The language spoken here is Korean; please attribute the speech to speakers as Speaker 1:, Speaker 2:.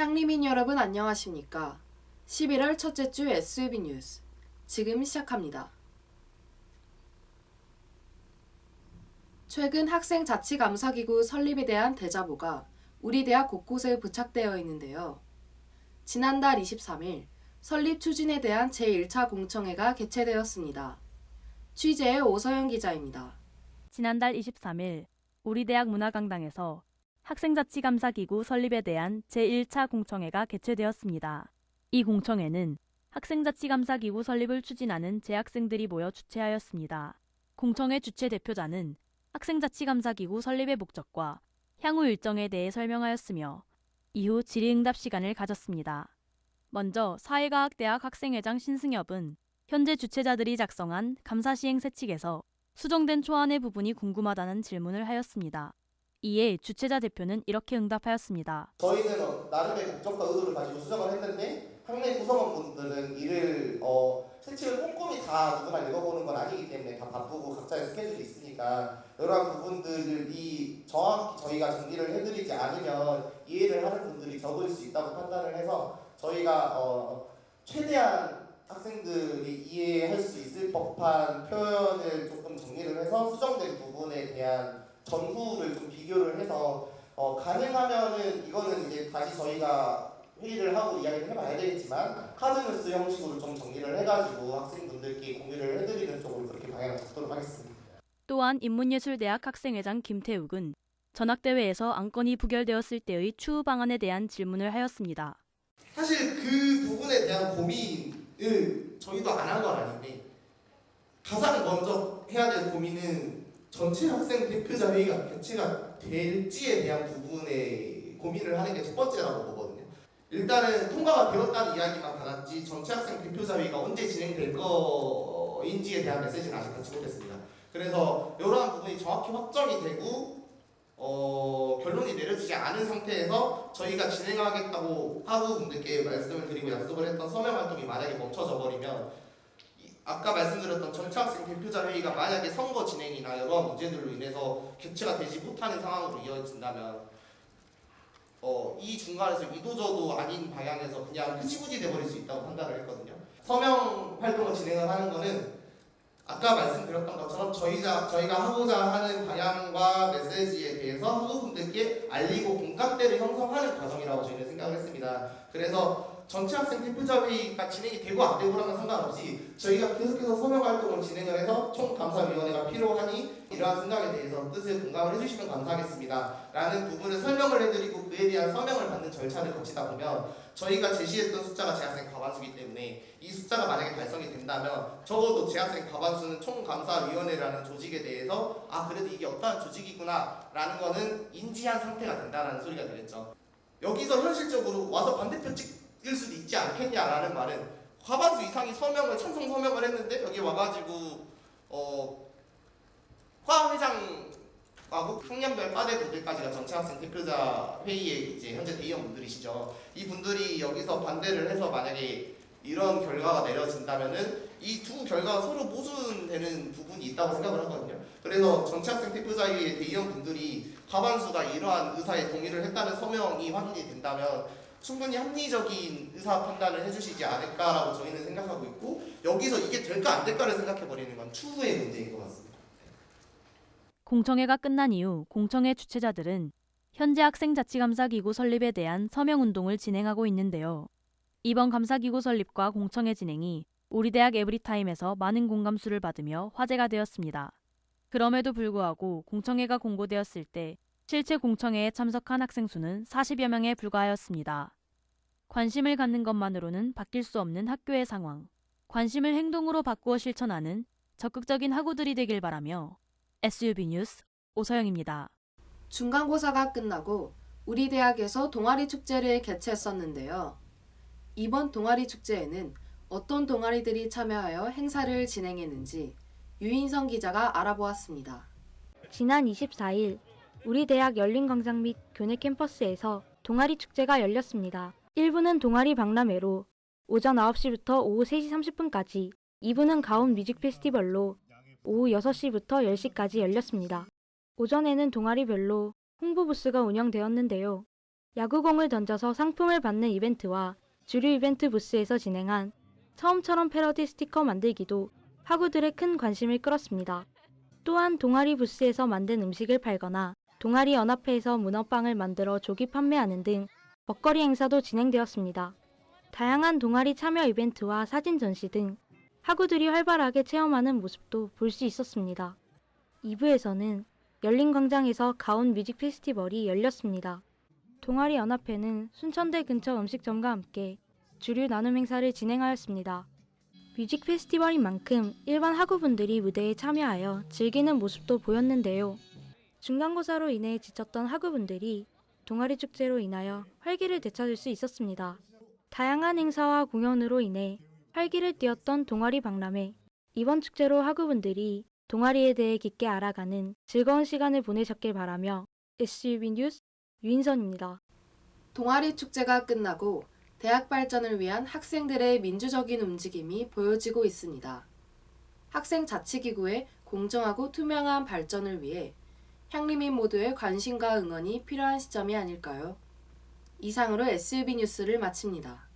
Speaker 1: 향리민 여러분 안녕하십니까? 11월 첫째 주 SUB 뉴스 지금 시작합니다. 최근 학생 자치감사기구 설립에 대한 대자보가 우리 대학 곳곳에 부착되어 있는데요. 지난달 23일 설립 추진에 대한 제1차 공청회가 개최되었습니다. 취재의 오서영 기자입니다.
Speaker 2: 지난달 23일 우리 대학 문화강당에서 학생자치감사기구 설립에 대한 제1차 공청회가 개최되었습니다. 이 공청회는 학생자치감사기구 설립을 추진하는 재학생들이 모여 주최하였습니다. 공청회 주최 대표자는 학생자치감사기구 설립의 목적과 향후 일정에 대해 설명하였으며 이후 질의응답 시간을 가졌습니다. 먼저 사회과학대학 학생회장 신승엽은 현재 주최자들이 작성한 감사시행세 측에서 수정된 초안의 부분이 궁금하다는 질문을 하였습니다. 이에 주최자 대표는 이렇게 응답하였습니다.
Speaker 3: 저희는 어, 나름의 목적과 의도를 가지고 수정을 했는데 학내 구성원분들은 이를 어, 세칙을 꼼꼼히 다 누구나 읽어보는 건 아니기 때문에 다 바쁘고 각자의 스케줄이 있으니까 이러한 부분들이 정확히 저희가 정리를 해드리지 않으면 이해를 하는 분들이 적을 수 있다고 판단을 해서 저희가 어, 최대한 학생들이 이해할 수 있을 법한 표현을 조금 정리를 해서 수정된 부분에 대한 전후를 좀 비교를 해서 어, 가능하면은 이거는 이제 다시 저희가 회의를 하고 이야기를 해봐야 되겠지만 카드뉴스 형식으로 좀 정리를 해가지고 학생분들께 공유를 해드리는 쪽으로 그렇게 방향을 잡도록 하겠습니다.
Speaker 2: 또한 인문예술대학 학생회장 김태욱은 전학대회에서 안건이 부결되었을 때의 추후 방안에 대한 질문을 하였습니다.
Speaker 3: 사실 그 부분에 대한 고민을 저희도 안 한 건 아닌데 가장 먼저 해야 될 고민은 전체 학생 대표자 회의가 개최가 될지에 대한 부분에 고민을 하는 게 첫 번째라고 보거든요. 일단은 통과가 되었다는 이야기만 받았지 전체 학생 대표자 회의가 언제 진행될 거인지에 대한 메시지는 아직 받지 못했습니다. 그래서 이러한 부분이 정확히 확정이 되고 어, 결론이 내려지지 않은 상태에서 저희가 진행하겠다고 학우분들께 말씀을 드리고 약속을 했던 서명 활동이 만약에 멈춰져 버리면 이- 아까 말씀드렸던 전체 학생 대표자 회의가 만약에 선거 진행이나 여러 문제들로 인해서 개최가 되지 못하는 상황으로 이어진다면 어, 이 중간에서 이도저도 아닌 방향에서 그냥 흐지부지 돼버릴 수 있다고 판단을 했거든요. 서명 활동을 진행을 하는 거는 아까 말씀드렸던 것처럼 저희가 저희가 하고자 하는 방향과 메시지에 대해서 학우분들께 알리고 공감대를 형성하는 과정이라고 저희는 생각을 했습니다. 그래서 전체 학생 대표자 회의가 진행이 되고 안 되고랑은 상관없이 저희가 계속해서 서명 활동을 진행을 해서 총감사위원회가 필요하니 이러한 생각에 대해서 뜻을 공감을 해주시면 감사하겠습니다. 라는 부분을 설명을 해드리고 그에 대한 서명을 받는 절차를 거치다 보면 저희가 제시했던 숫자가 재학생 과반수이기 때문에 이 숫자가 만약에 달성이 된다면 적어도 재학생 과반수는 총감사위원회라는 조직에 대해서 아 그래도 이게 어떠한 조직이구나 라는 거는 인지한 상태가 된다는 소리가 되겠죠. 여기서 현실적으로 와서 반대표 찍 을 수도 있지 않겠냐라는 말은 과반수 이상이 서명을 찬성 서명을 했는데 여기 와가지고 어 과 회장하고 학년별 과대 분들까지가 전체 학생 대표자 회의에 이제 현재 대의원 분들이시죠. 이 분들이 여기서 반대를 해서 만약에 이런 결과가 내려진다면은 이 두 결과가 서로 모순되는 부분이 있다고 생각을 하거든요. 그래서 전체 학생 대표자회의 대의원 분들이 과반수가 이러한 의사에 동의를 했다는 서명이 확인이 된다면 충분히 합리적인 의사 판단을 해주시지 않을까라고 저희는 생각하고 있고 여기서 이게 될까 안 될까를 생각해 버리는 건 추후의 문제인 것 같습니다.
Speaker 2: 공청회가 끝난 이후 공청회 주최자들은 현재 학생 자치감사기구 설립에 대한 서명운동을 진행하고 있는데요. 이번 감사기구 설립과 공청회 진행이 우리 대학 에브리타임에서 많은 공감수를 받으며 화제가 되었습니다. 그럼에도 불구하고 공청회가 공고되었을 때 실제 공청회에 참석한 학생 수는 40여 명에 불과하였습니다. 관심을 갖는 것만으로는 바뀔 수 없는 학교의 상황. 관심을 행동으로 바꾸어 실천하는 적극적인 학우들이 되길 바라며 SUB 뉴스 오서영입니다.
Speaker 1: 중간고사가 끝나고 우리 대학에서 동아리 축제를 개최했었는데요. 이번 동아리 축제에는 어떤 동아리들이 참여하여 행사를 진행했는지 유인성 기자가 알아보았습니다.
Speaker 4: 지난 24일 우리 대학 열린 광장 및 교내 캠퍼스에서 동아리 축제가 열렸습니다. 1부는 동아리 박람회로 오전 9시부터 오후 3시 30분까지, 2부는 가온 뮤직 페스티벌로 오후 6시부터 10시까지 열렸습니다. 오전에는 동아리별로 홍보 부스가 운영되었는데요. 야구공을 던져서 상품을 받는 이벤트와 주류 이벤트 부스에서 진행한 처음처럼 패러디 스티커 만들기도 학우들의 큰 관심을 끌었습니다. 또한 동아리 부스에서 만든 음식을 팔거나 동아리 연합회에서 문어빵을 만들어 조기 판매하는 등 먹거리 행사도 진행되었습니다. 다양한 동아리 참여 이벤트와 사진 전시 등 학우들이 활발하게 체험하는 모습도 볼 수 있었습니다. 2부에서는 열린 광장에서 가온 뮤직 페스티벌이 열렸습니다. 동아리 연합회는 순천대 근처 음식점과 함께 주류 나눔 행사를 진행하였습니다. 뮤직 페스티벌인 만큼 일반 학우분들이 무대에 참여하여 즐기는 모습도 보였는데요. 중간고사로 인해 지쳤던 학우분들이 동아리 축제로 인하여 활기를 되찾을 수 있었습니다. 다양한 행사와 공연으로 인해 활기를 띠었던 동아리 박람회. 이번 축제로 학우분들이 동아리에 대해 깊게 알아가는 즐거운 시간을 보내셨길 바라며 SUB 뉴스 유인선입니다.
Speaker 1: 동아리 축제가 끝나고 대학 발전을 위한 학생들의 민주적인 움직임이 보여지고 있습니다. 학생 자치기구의 공정하고 투명한 발전을 위해 향리민 모두의 관심과 응원이 필요한 시점이 아닐까요? 이상으로 SUB 뉴스를 마칩니다.